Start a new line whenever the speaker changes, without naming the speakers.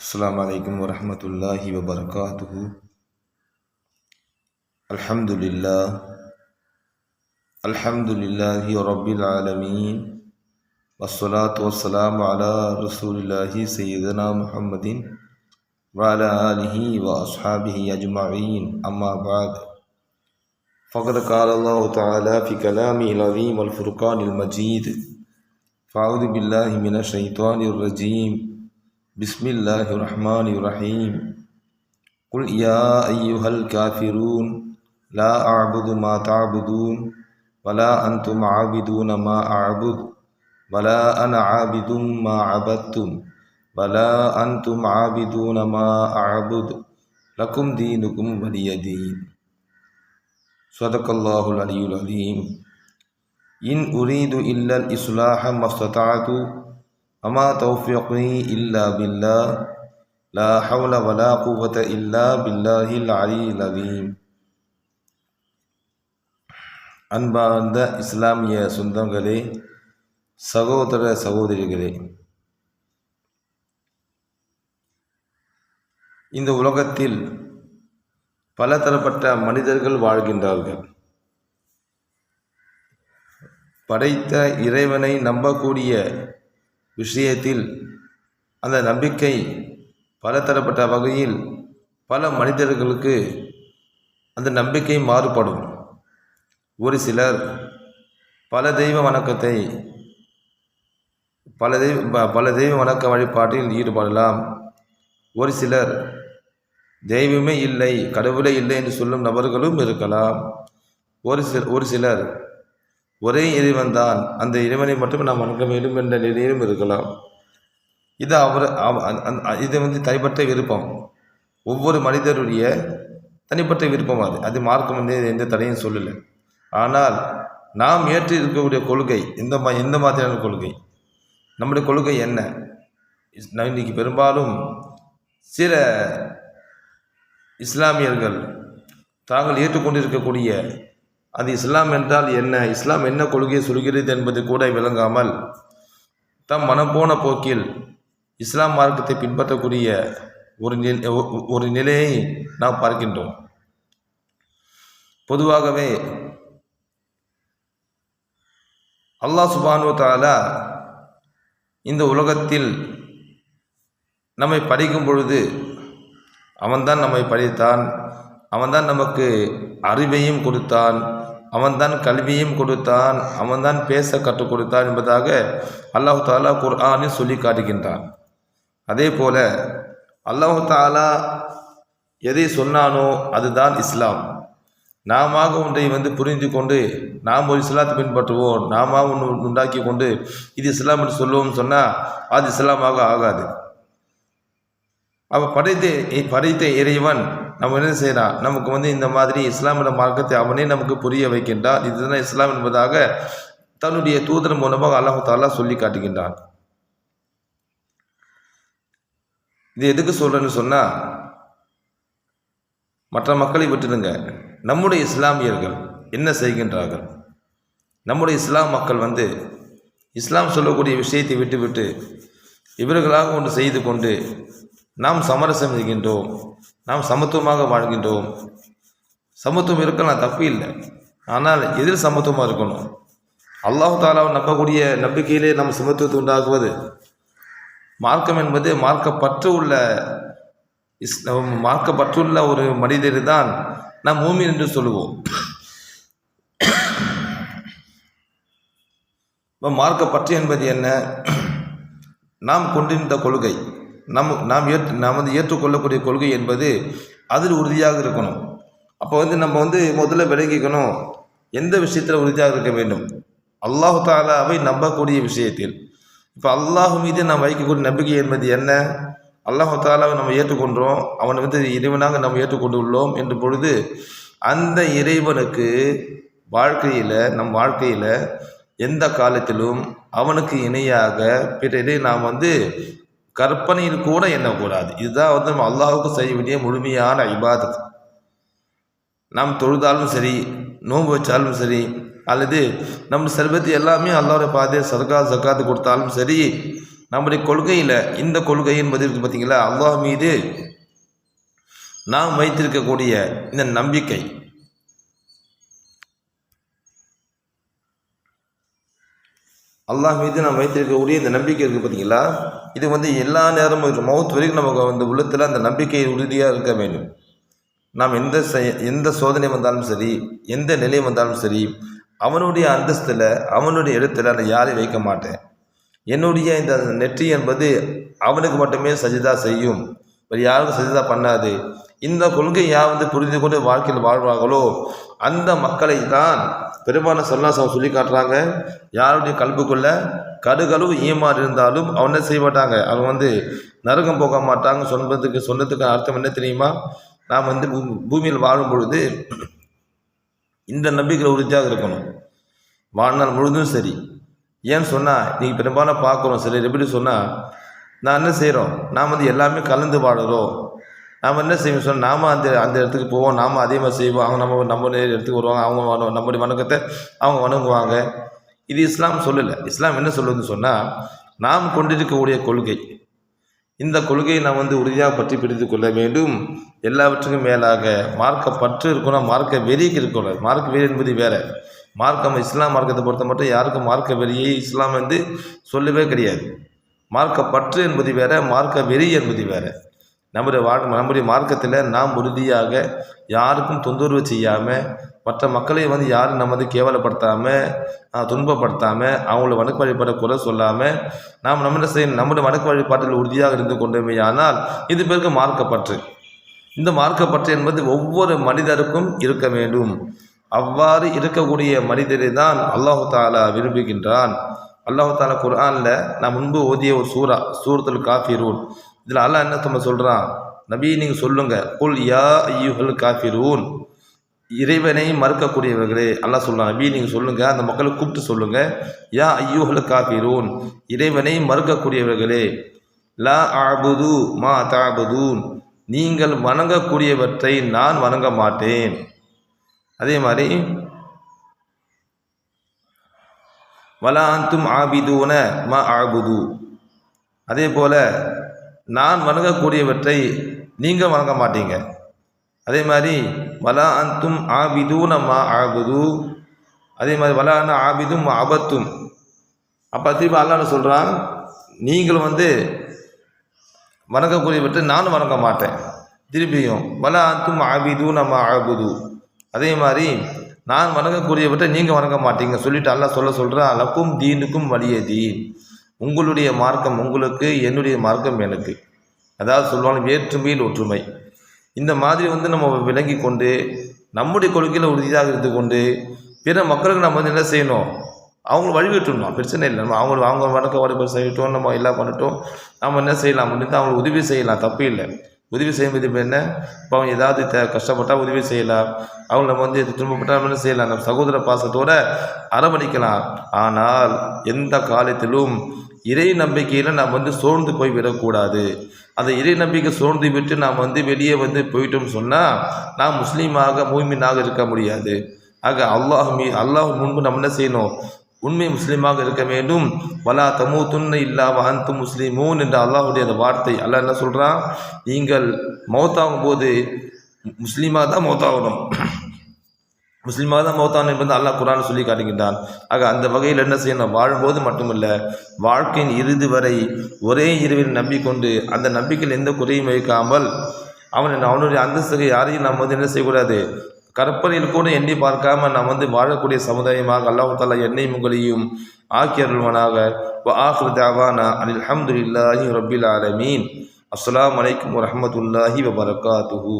السلام عليكم ورحمة الله وبركاته. الحمد لله. الحمد لله رب العالمين. والصلاة والسلام على رسول الله سيدنا محمد وعلى آله وأصحابه أجمعين. أما بعد. فقد قال الله تعالى في كلامه العظيم والفرقان المجيد فأعوذ بالله من الشيطان الرجيم. بسم الله الرحمن الرحيم قل يا أيها الكافرون لا أعبد ما تعبدون ولا أنتم عابدون ما أعبد ولا أنا عابد ما عبدتم ولا أنتم عابدون ما أعبد لكم دينكم ولي دين صدق الله العلي العظيم إن أريد إلا الإصلاح ما استطعت அமா தௌஃபியக்னி இல்லா பில்லா லா ஹவுல வலா குவத்த இல்லா பில்லாஹில் அலி லவீம் அன்பார்ந்த இஸ்லாமிய சொந்தங்களே சகோதர சகோதரிகளே இந்த உலகத்தில் பல தரப்பட்ட மனிதர்கள் வாழ்கின்றார்கள். படைத்த இறைவனை நம்பக்கூடிய விஷயத்தில் அந்த நம்பிக்கை பலதரப்பட்ட வகையில் பல மனிதர்களுக்கு அந்த நம்பிக்கை மாறுபடும். ஒரு சிலர் பல தெய்வ வணக்கத்தை பல தெய்வ ப- பல தெய்வ வணக்க வழிபாட்டில் ஈடுபடலாம். ஒரு சிலர் தெய்வமே இல்லை கடவுளே இல்லை என்று சொல்லும் நபர்களும் இருக்கலாம். ஒரு சில ஒரு சிலர் ஒரே இறைவன் தான் அந்த இறைவனை மட்டும் நாம் வணங்க வேண்டும் என்ற நிலையிலும் இருக்கலாம். இது அவர் அந்த- இது வந்து தனிப்பட்ட விருப்பம். ஒவ்வொரு மனிதருடைய தனிப்பட்ட விருப்பம் அது. அது மார்க்கம் வந்து எந்த தடையும் சொல்லலை. ஆனால் நாம் ஏற்று இருக்கக்கூடிய கொள்கை இந்த மா எந்த மாதிரியான கொள்கை? நம்முடைய கொள்கை என்ன? இஸ்- நான் பெரும்பாலும் சில இஸ்லாமியர்கள் தாங்கள் ஏற்றுக்கொண்டிருக்கக்கூடிய அது இஸ்லாம் என்றால் என்ன? இஸ்லாம் என்ன கொள்கையை சொல்கிறது என்பது கூட விளங்காமல் தம் மனப்போன போக்கில் இஸ்லாம் மார்க்கத்தை பின்பற்றக்கூடிய ஒரு நில் ஒரு நிலையை நாம் பார்க்கின்றோம். பொதுவாகவே அல்லாஹ் சுபானு தாலா இந்த உலகத்தில் நம்மை படிக்கும் பொழுது அவன்தான் நம்மை படித்தான் அவன்தான் நமக்கு அறிவையும் கொடுத்தான். அவன்தான் கல்வியும் கொடுத்தான். அவன்தான் பேச கற்றுக் கொடுத்தான் என்பதாக அல்லாஹு தாலா குர்ஆனில் சொல்லி காட்டுகின்றான். அதே போல அல்லாஹு தாலா எதை சொன்னானோ அதுதான் இஸ்லாம். நாம ஒன்றை வந்து புரிந்து கொண்டு நாம் ஒரு இஸ்லாத்தை பின்பற்றுவோம். நாம ஒன்று உண்டாக்கி கொண்டு இது இஸ்லாம் என்று சொல்லுவோம் சொன்னால் அது இஸ்லாமாக ஆகாது. அவள் படைத்த படைத்த இறைவன் நம்ம என்ன செய்யலாம் நமக்கு வந்து இந்த மாதிரி இஸ்லாமிய மார்க்கத்தை அவனே நமக்கு புரிய வைக்கின்றான். இதுதான் இஸ்லாம் என்பதாக தன்னுடைய தூதர் மூலமாக அல்லாஹு தாலா சொல்லி காட்டுகின்றான். இது எதுக்கு சொல்கிறேன்னு சொன்னால் மற்ற மக்களை விட்டுடுங்க. நம்முடைய இஸ்லாமியர்கள் என்ன செய்கின்றார்கள்? நம்முடைய இஸ்லாம் மக்கள் வந்து இஸ்லாம் சொல்லக்கூடிய விஷயத்தை விட்டுவிட்டு இவர்களாக ஒன்று செய்து கொண்டு நாம் சமரசம் செய்கின்றோம். நாம் சமத்துவமாக வாழ்கின்றோம். சமத்துவம் இருக்கலாம் தப்பு இல்லை. ஆனால் எதில் சமத்துவமாக இருக்கணும்? அல்லாஹு தாலாவை நம்பக்கூடிய நம்பிக்கையிலே நம்ம சமத்துவத்தை உண்டாக்குவது மார்க்கம் என்பது மார்க்கப்பற்று உள்ள இஸ் மார்க்கப்பற்றுள்ள ஒரு மனிதர் தான் நாம் மூமின் என்று சொல்லுவோம். இப்போ மார்க்கப்பற்று என்பது என்ன? நாம் கொண்டிருந்த கொள்கை. நம் நாம் ஏற்று நாம் வந்து ஏற்றுக்கொள்ளக்கூடிய கொள்கை என்பது அதில் உறுதியாக இருக்கணும். அப்போ வந்து நம்ம வந்து முதல்ல விளங்கிக்கணும் எந்த விஷயத்தில் உறுதியாக இருக்க வேண்டும்? அல்லாஹு தாலாவை நம்பக்கூடிய விஷயத்தில். இப்போ அல்லாஹ் மீது நாம் வைக்கக்கூடிய நம்பிக்கை என்பது என்ன? அல்லாஹு தாலாவை நம்ம ஏற்றுக்கொண்டோம் அவனை வந்து இறைவனாக நம்ம ஏற்றுக்கொண்டுள்ளோம் என்ற பொழுது அந்த இறைவனுக்கு வாழ்க்கையில் நம் வாழ்க்கையில் எந்த காலத்திலும் அவனுக்கு இணையாக பிறரை நாம் வந்து கற்பனையில் கூட எண்ணக்கூடாது. இதுதான் வந்து நம்ம அல்லாஹுக்கும் செய்ய வேண்டிய முழுமையான இபாதத். நாம் தொழுதாலும் சரி நோன்பு வச்சாலும் சரி அல்லது நம்ம செல்வத்தை எல்லாமே அல்லாவுடைய பாதையை சர்க்கா சர்க்காத்து கொடுத்தாலும் சரி நம்முடைய கொள்கையில் இந்த கொள்கை என்பது இருக்குது பார்த்தீங்களா அல்லாஹ் மீது நாம் வைத்திருக்கக்கூடிய இந்த நம்பிக்கை. அல்லாஹ் மீது நாம் வைத்திருக்கக்கூடிய இந்த நம்பிக்கை இருக்குது பார்த்தீங்களா? இது வந்து எல்லா நேரமும் மவுத் வரைக்கும் நமக்கு அந்த உள்ளத்தில் அந்த நம்பிக்கை உறுதியாக இருக்க வேண்டும். நாம் எந்த எந்த சோதனை வந்தாலும் சரி எந்த நிலை வந்தாலும் சரி அவனுடைய அந்தஸ்தில் அவனுடைய இடத்துல நான் யாரையும் வைக்க மாட்டேன். என்னுடைய இந்த நெற்றி என்பது அவனுக்கு மட்டுமே சஜிதா செய்யும். வேறு யாருக்கும் சஜிதா பண்ணாது. இந்த கொள்கை யார் வந்து புரிந்து கொண்டு வாழ்க்கையில் வாழ்வார்களோ? அந்த மக்களை தான் பெருமான சொல்லா சொல்லி காட்டுறாங்க. யாருடைய கல்புக்குள்ள கடுகளவு ஈமாறு இருந்தாலும் அவன் என்ன செய்ய மாட்டாங்க? அவங்க வந்து நரகம் போக மாட்டாங்க. சொன்னதுக்கு சொன்னதுக்கு அர்த்தம் என்ன தெரியுமா? நாம் வந்து பூ பூமியில் வாழும் பொழுது இந்த நம்பிக்கையில் உறுதியாக இருக்கணும். வாழ்நாள் முழுதும் சரி. ஏன்னு சொன்னால் நீங்கள் பெரும்பாலும் பார்க்குறோம். சிலர் எப்படி சொன்னால் நான் என்ன செய்கிறோம் நாம் வந்து எல்லாமே கலந்து வாழ்கிறோம் நாம் என்ன செய்வோம் சொன்னால் நாம் அந்த அந்த இடத்துக்கு போவோம் நாம் அதே மாதிரி செய்வோம். அவங்க நம்ம நம்ம இடத்துக்கு வருவாங்க அவங்க நம்முடைய வணக்கத்தை அவங்க வணங்குவாங்க. இது இஸ்லாம் சொல்லலை. இஸ்லாம் என்ன சொல்லுதுன்னு சொன்னால் நாம் கொண்டிருக்கக்கூடிய கொள்கை. இந்த கொள்கையை நாம் வந்து உறுதியாக பற்றி பிடித்து கொள்ள வேண்டும். எல்லாவற்றுக்கும் மேலாக மார்க்க பற்று இருக்கணும் மார்க்க வெறிக்கு இருக்கணும். மார்க்க வெறி என்பது வேறு. மார்க்கம் இஸ்லாம் மார்க்கத்தை பொறுத்த மட்டும் யாருக்கும் மார்க்க வெறியை இஸ்லாம் வந்து சொல்லவே கிடையாது. மார்க்க பற்று என்பது வேற மார்க்க வெறி என்பது வேறு. நம்முடைய வாழ் நம்முடைய மார்க்கத்தில் நாம் உறுதியாக யாருக்கும் தொந்தரவு செய்யாமல் மற்ற மக்களை வந்து யாரும் நம்ம வந்து கேவலப்படுத்தாமல் துன்பப்படுத்தாமல் அவங்கள வணக்க வழிபாட்டை குறை சொல்லாமல் நாம் நம்ம என்ன செய்யணும் நம்முடைய வணக்க வழிபாட்டில் உறுதியாக இருந்து கொண்டோமே ஆனால் இது பேருக்கு மார்க்கப்பற்று. இந்த மார்க்கப்பற்று என்பது ஒவ்வொரு மனிதருக்கும் இருக்க வேண்டும். அவ்வாறு இருக்கக்கூடிய மனிதரை தான் அல்லாஹு தாலா விரும்புகின்றான். அல்லாஹு தாலா குர்ஆனில் நான் முன்பு ஓதிய ஒரு சூரா சூரத்துல் காஃபிரூன். இதில் அல்லா என்ன நம்ம சொல்கிறான் நபி நீங்கள் சொல்லுங்கள் குல் யா ஐயுஹல் காஃபிரூன். இறைவனை மறுக்கக்கூடியவர்களே அல்லாஹ் சொல்கிறான் நபி நீங்கள் சொல்லுங்கள் அந்த மக்களை கூப்பிட்டு சொல்லுங்கள் யா ஐயூஹல் காஃபிரூன். இறைவனை மறுக்கக்கூடியவர்களே லா ஆபுது மா தாபுதூன் நீங்கள் வணங்கக்கூடியவற்றை நான் வணங்க மாட்டேன். அதே மாதிரி வலாந்தும் ஆபிதூன ம ஆபுது அதே போல் நான் வணங்கக்கூடியவற்றை நீங்கள் வணங்க மாட்டீங்க. அதே மாதிரி வலா அந்தும் ஆபிதூன மா ஆபுது. அதே மாதிரி வலான ஆபிதும் ஆபத்தும் அப்போ திருப்பி அல்லான்னு சொல்கிறான் நீங்கள் வந்து வணங்கக்கூடியவற்றை நானும் வணங்க மாட்டேன். திருப்பியும் வலா அந்தும் ஆபிதூன மா ஆபுது. அதே மாதிரி நான் வணங்கக்கூடியவற்றை நீங்கள் வணங்க மாட்டீங்க. சொல்லிட்டு அல்லா சொல்ல சொல்கிறா லக்கும் தீனுக்கும் வலிய தீன். உங்களுடைய மார்க்கம் உங்களுக்கு என்னுடைய மார்க்கம் எனக்கு. அதாவது சொல்லுவாங்க வேற்றுமையில் ஒற்றுமை. இந்த மாதிரி வந்து நம்ம விளங்கி கொண்டு நம்முடைய கொள்கையில் உறுதியாக இருந்து கொண்டு பிற மக்களுக்கு நம்ம வந்து என்ன செய்யணும்? அவங்களை வழிவிட்டுணும் பிரச்சனை இல்லை. நம்ம அவங்க அவங்க வணக்க வழிபாடு செய்யட்டும் நம்ம எல்லாம் பண்ணட்டும். நம்ம என்ன செய்யலாம்? அப்படின்னு அவங்களுக்கு உதவி செய்யலாம். தப்பு இல்லை. உதவி செய்யும்போது இப்போ என்ன? இப்போ அவங்க ஏதாவது தே கஷ்டப்பட்டால் உதவி செய்யலாம். அவங்க நம்ம வந்து துன்பப்பட்டால் நம்ம என்ன செய்யலாம்? நம்ம சகோதர பாசத்தோடு அரவணைக்கலாம். ஆனால் எந்த காலத்திலும் இறை நம்பிக்கையில் நாம் வந்து சோர்ந்து போய் விடக்கூடாது. அந்த இறை நம்பிக்கை சோர்ந்து விட்டு நாம் வந்து வெளியே வந்து போயிட்டோம்னு சொன்னால் நாம் முஸ்லீமாக மூமினாக இருக்க முடியாது. ஆக அல்லாஹ் மீ அல்லாஹ் முன்பு நம்ம என்ன செய்யணும்? உண்மை முஸ்லீமாக இருக்க வேண்டும். வலா தமு இல்லா வஹந்து முஸ்லீமூன் என்ற அல்லாஹுடைய அந்த வார்த்தை. அல்லாஹ் என்ன சொல்கிறான் நீங்கள் மௌத்தாகும் போது முஸ்லீமாக தான் மௌத்தாகணும். முஸ்லீமாக தான் மௌத்தான் என்பது அல்லாஹ் குரான் சொல்லி காட்டுகின்றான். ஆக அந்த வகையில் என்ன செய்யணும்? வாழும்போது மட்டுமல்ல வாழ்க்கையின் இறுதி வரை ஒரே இரவில் நம்பிக்கொண்டு அந்த நம்பிக்கையில் எந்த குறையும் வைக்காமல் அவன் அவனுடைய அந்தஸ்துக்கு யாரையும் நம்ம வந்து என்ன செய்யக்கூடாது? கற்பனையில் கூட எண்ணி பார்க்காம நாம் வந்து வாழக்கூடிய சமுதாயமாக அல்லாஹு தாலா என்னையும் உங்களையும் ஆக்கி அருள்வனாக. ஆஹ்ரு தாவானா அனில் அஹமதுல்லாஹி ரபில் ஆலமீன். அஸ்லாம் வலைக்கம் வரமத்துல்லாஹி வபரகாத்துஹூ.